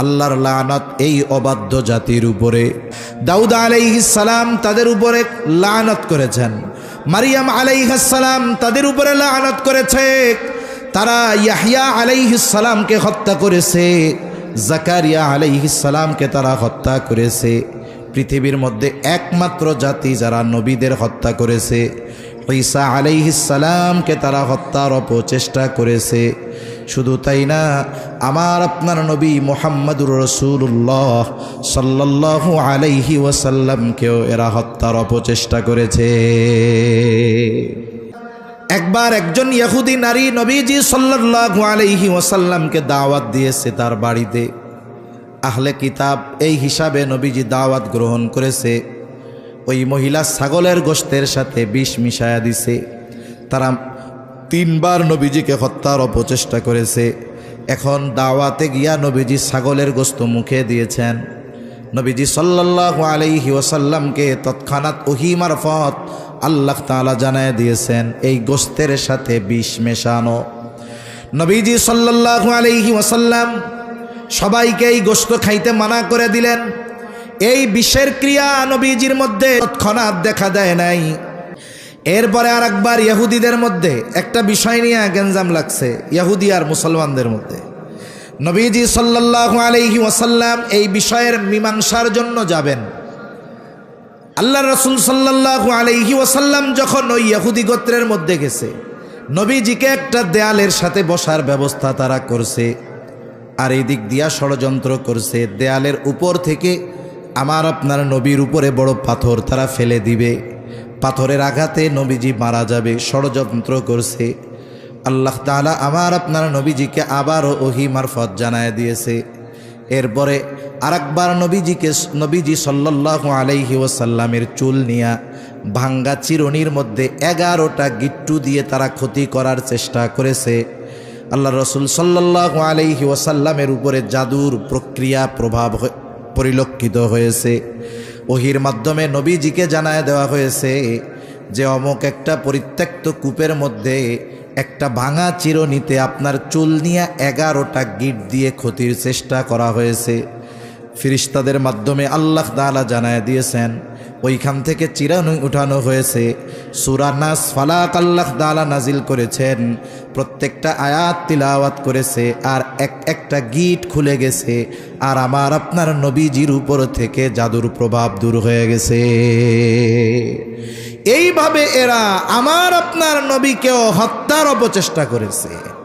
আল্লাহর লানত এই অবাধ্য জাতির উপরে। দাউদ আলাইহিসালাম তাদের উপরে লানত করেছেন। মারিয়াম আলাইহাসালাম তাদের উপরে লানত করেছে। তারা ইয়াহিয়া আলাইহিসালামকে হত্যা করেছে। জাকারিয়া আলাইহিসালামকে তারা হত্যা করেছে। পৃথিবীর মধ্যে একমাত্র জাতি যারা নবীদের হত্যা করেছে। ঈসা আলাইহিসালামকে তারা হত্যার অপচেষ্টা করেছে। শুধু তাই না, আমার আপনার নবী মোহাম্মদুর রসুল্লাহ সাল্লাহ আলাইহি ওয়াসাল্লামকেও এরা হত্যার অপচেষ্টা করেছে। একবার একজন ইয়াহুদি নারী নবীজি সাল্লাল্লাহু আলাইহি ওয়াসাল্লামকে দাওয়াত দিয়েছে তার বাড়িতে। আহলে কিতাব এই হিসাবে নবীজি দাওয়াত গ্রহণ করেছে। ওই মহিলা ছাগলের গোশতের সাথে বিষ মিশায়া দিছে। তারা তিনবার নবীজিকে হত্যার অপচেষ্টা করেছে। এখন দাওয়াতে গিয়া নবীজি ছাগলের গোস্ত মুখে দিয়েছেন। নবীজি সাল্লাল্লাহু আলাইহি ওয়াসাল্লামকে তৎক্ষণাৎ ওহি মারফত আল্লাহ তাআলা জানায় দিয়েছেন, এই গোস্তের সাথে বিষ মেশানো। নবীজি সাল্লাল্লাহু আলাইহি ওয়াসাল্লাম সবাইকে এই গোস্ত খাইতে মানা করে দিলেন। এই বিষের ক্রিয়া নবীজির মধ্যে তৎক্ষণাৎ দেখা দেয় নাই। এরপরে আর একবার ইহুদিদের মধ্যে একটা বিষয় নিয়ে গেঞ্জাম লাগছে, ইহুদি আর মুসলমানদের মধ্যে। নবীজি সাল্লাল্লাহু আলাইহি ওয়াসাল্লাম এই বিষয়ের মীমাংসার জন্য যাবেন। আল্লাহ রসুল সাল্লাল্লাহু আলাইহি ওয়াসাল্লাম যখন ওই ইহুদি গোত্রের মধ্যে গেছে, নবীজিকে একটা দেয়ালের সাথে বসার ব্যবস্থা তারা করছে, আর এই দিক দিয়া ষড়যন্ত্র করছে। দেয়ালের উপর থেকে আমার আপনার নবীর উপরে বড় পাথর তারা ফেলে দিবে। পাথরের আঘাতে নবীজি মারা যাবে, ষড়যন্ত্র করছে। আল্লাহ তাআলা আমার আপনার নবীজিকে আবারও ওহি মারফত জানায় দিয়েছে। এরপরে আরেকবার নবীজিকে, নবীজি সাল্লাল্লাহু আলাইহি ওয়াসাল্লামের চুল নিয়া ভাঙ্গা চিরনির মধ্যে এগারোটা গিট্টু দিয়ে তারা ক্ষতি করার চেষ্টা করেছে। আল্লাহ রসুল সাল্লাল্লাহু আলাইহি ওয়াসাল্লামের উপরে জাদুর প্রক্রিয়া প্রভাব পরিলক্ষিত হয়েছে। ওহির মাধ্যমে নবীজিকে জানায় দেওয়া হয়েছে যে, অমুক একটা পরিত্যক্ত কূপের মধ্যে একটা ভাঙা চিরনিতে আপনার চুল নিয়ে এগারোটা গিট দিয়ে ক্ষতির চেষ্টা করা হয়েছে। ফিরিস্তাদের মাধ্যমে আল্লাহ দালা জানায় দিয়েছেন ওইখান থেকে চিরানো উঠানো হয়েছে। সুরা নাস ফালাক আল্লাহ দালা নাজিল করেছেন। প্রত্যেকটা আয়াত তিলাওয়াত করেছে আর এক একটা গিট খুলে গেছে। আর আমার আপনার নবীজির উপর থেকে জাদুর প্রভাব দূর হয়ে গেছে। এইভাবে এরা আমার আপনার নবীকেও হত্যার অপচেষ্টা করেছে।